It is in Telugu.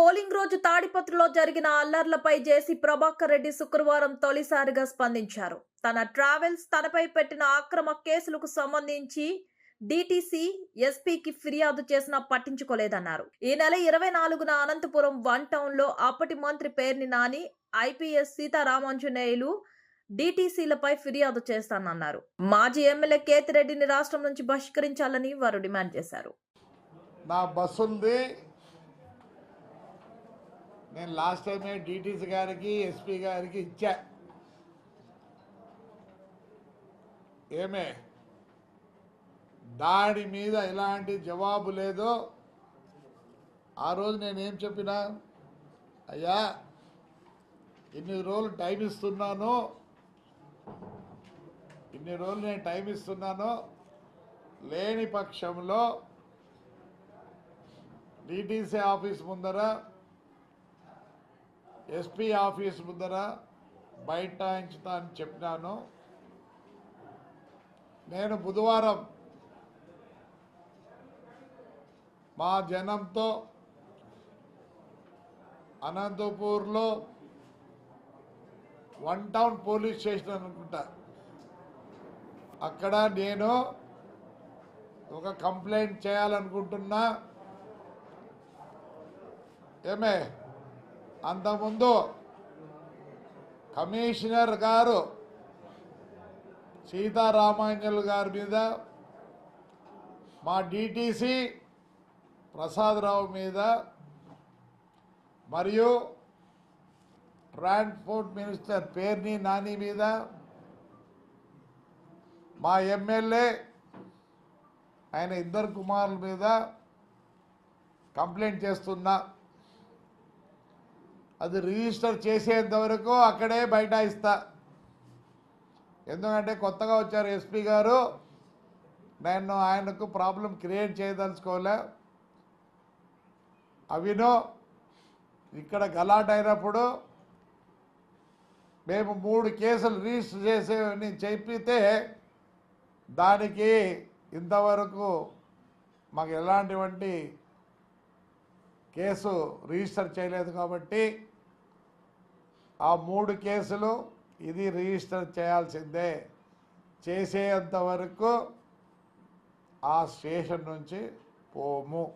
పోలింగ్ రోజు తాడిపత్రిలో జరిగిన అల్లర్లపై జేసీ ప్రభాకర్ రెడ్డి శుక్రవారం తొలిసారిగా స్పందించారు. తన ట్రావెల్స్ తనపై పెట్టిన అక్రమ కేసులకు సంబంధించి డిటిసి ఎస్పీకి ఫిర్యాదు చేసినా పట్టించుకోలేదన్నారు. ఈ నెల ఇరవై నాలుగున అనంతపురం వన్ టౌన్లో అప్పటి మంత్రి పేర్ని నాని ఐపీఎస్ సీతారామాంజనేయులు డిటిసిలపై ఫిర్యాదు చేస్తానన్నారు. మాజీ ఎమ్మెల్యే కేతిరెడ్డిని రాష్ట్రం నుంచి బహిష్కరించాలని వారు డిమాండ్ చేశారు. నా బస్సు ఉంది. నేను లాస్ట్ టైమే డిటీసీ గారికి ఎస్పీ గారికి ఇచ్చా. ఏమే? దాడి మీద ఎలాంటి జవాబు లేదో ఆ రోజు నేనేం చెప్పినా? అయ్యా ఇన్ని రోజులు టైం ఇస్తున్నాను. ఇన్ని రోజులు నేను టైం ఇస్తున్నాను. లేని పక్షంలో డిటీసీ ఆఫీస్ ముందర ఎస్పీ ఆఫీస్ ముందర బైఠాయించుతా అని చెప్పినాను. నేను బుధవారం మా జనంతో అనంతపూర్లో వన్ టౌన్ పోలీస్ స్టేషన్ అనుకుంటా. అక్కడ నేను ఒక కంప్లైంట్ చేయాలనుకుంటున్నా. ఏమే? అంతకుముందు కమిషనర్ గారు సీతారామాంజల్ గారి మీద మా డిటీసీ ప్రసాదరావు మీద మరియు ట్రాన్స్పోర్ట్ మినిస్టర్ పేర్ని నాని మీద మా ఎమ్మెల్యే ఆయన ఇద్దరు కుమారుల మీద కంప్లైంట్ చేస్తున్నా. అది రిజిస్టర్ చేసేంత వరకు అక్కడే బైఠాయిస్తా ఎందుకంటే కొత్తగా వచ్చారు ఎస్పీ గారు. నేను ఆయనకు ప్రాబ్లం క్రియేట్ చేయదలుచుకోలే. అవినో ఇక్కడ గలాట్ అయినప్పుడు మేము మూడు కేసులు రిజిస్టర్ చేసేవని చెప్పితే దానికి ఇంతవరకు మాకు ఎలాంటివంటి కేసు రిజిస్టర్ చేయలేదు కాబట్టి ఆ మూడు కేసులు ఇది రిజిస్టర్ చేయాల్సిందే. చేసేంత వరకు ఆ స్టేషన్ నుంచి పోము.